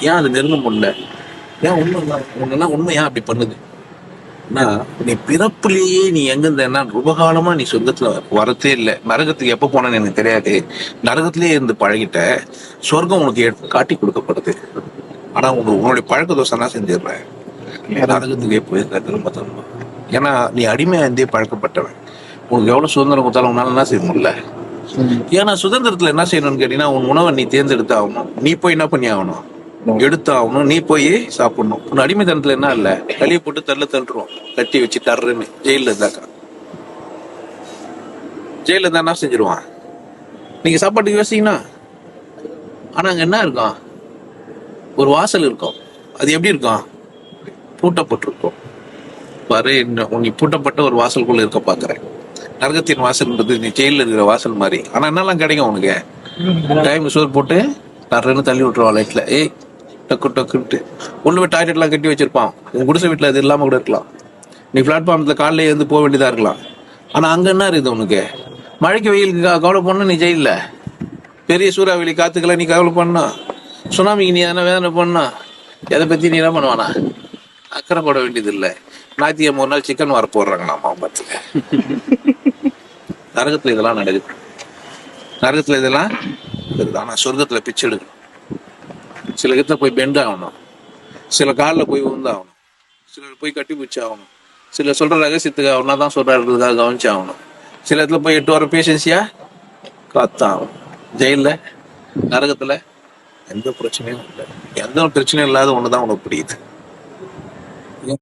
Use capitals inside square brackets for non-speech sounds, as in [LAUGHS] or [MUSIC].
ஏன் அது நெருங்க முடியல ஏன் உண்மை உன்னெல்லாம் உண்மை ஏன் அப்படி பண்ணுது? ஏன்னா நீ பிறப்புலேயே நீ எங்க இருந்தேன்னா உபகாலமா நீ சொர்க்கத்துல வரதே இல்லை. நரகத்துக்கு எப்ப போனேன்னு எனக்கு தெரியாது. நரகத்திலேயே இருந்து பழகிட்ட சொர்க்கம் உனக்கு ஏ- காட்டி கொடுக்கப்படுது. ஆனா உங்க உன்னுடைய பழக்க தோசை தான் செஞ்சிடுற. நரகத்துக்கே போயிருக்க திரும்ப திரும்ப ஏன்னா நீ அடிமையா இருந்தே பழக்கப்பட்டவன். உனக்கு எவ்வளவு சுதந்திரம் கொடுத்தாலும் உன்னால என்ன செய்ய முடியல? ஏன்னா சுதந்திரத்துல என்ன செய்யணும்னு கேட்டீங்கன்னா உன் உணவை நீ தேர்ந்தெடுத்து ஆகணும். நீ போய் என்ன பண்ணி ஆகணும்? எடுத்து ஆகணும் நீ போய் சாப்பிடணும். உன் அடிமைத்தனத்துல என்ன இல்ல? [LAUGHS] களியை போட்டு தள்ள தள்ளுறோம் கட்டி வச்சு தர்றேன்னு. ஜெயில இருந்தாக்கா. ஜெயில இருந்தா என்ன செஞ்சிருவான்? நீங்க சாப்பாட்டுக்கு யோசிங்கன்னா ஆனா அங்க என்ன இருக்கும்? ஒரு வாசல் இருக்கும். அது எப்படி இருக்கும்? பூட்டப்பட்டிருக்கும். பாரு நீ பூட்டப்பட்ட ஒரு வாசலுக்குள்ள இருக்க பாக்குறேன். நரகத்தின் வாசல்ன்றது நீ ஜெயில இருக்கிற வாசல் மாதிரி. ஆனா என்னெல்லாம் கிடைக்கும் உனக்கு? டைம் சோறு போட்டு தர்றேன்னு தள்ளி விட்டுருவான் லைட்ல ஏய் டக்கு டக்குன்ட்டு. உள்ள போய் டாய்லெட்லாம் கட்டி வச்சிருப்பான். உன் குடிசை வீட்டில் அது இல்லாமல் கூட இருக்கலாம். நீ பிளாட்ஃபார்மில் காலையில் இருந்து போக வேண்டியதாக இருக்கலாம். ஆனால் அங்கே என்ன இருக்குது உனக்கு? மழைக்கு வெயிலுக்கு கவலை பண்ண நீ ஜெயிலில். பெரிய சூறாவளி காத்துக்கெல்லாம் நீ கவலை பண்ணா. சுனாமிக்கு நீ எதனா வேதனை பண்ணா? எதை பற்றி நீ என்ன பண்ணுவானா? அக்கறை போட வேண்டியது இல்லை ஞாயிற்றுக்கிழமை ஒரு நாள் சிக்கன் வர போடுறாங்க நம்ம பார்த்துக்க நரகத்தில் இதெல்லாம் நடக்குது. நரகத்தில் இதெல்லாம் இருக்குது? ஆனா பிச்சை எடுக்கணும். சில இடத்துல போய் பெண்ட் ஆகணும். சில காலில் போய் உந்தாகணும் சிலர் போய் கட்டி பிடிச்சி ஆகணும் சிலர் சொல்கிற ரகசியத்துக்கு அவனா தான் சொல்கிறாருக்காக கவனிச்சு ஆகணும் சில இடத்துல போய் எட்டு வாரம் பேஷன்ஸியா காத்தாகும் ஜெயிலில் நரகத்தில் எந்த பிரச்சனையும் இல்லை. எந்த பிரச்சனையும் இல்லாத ஒன்று தான் உனக்கு புரியுது.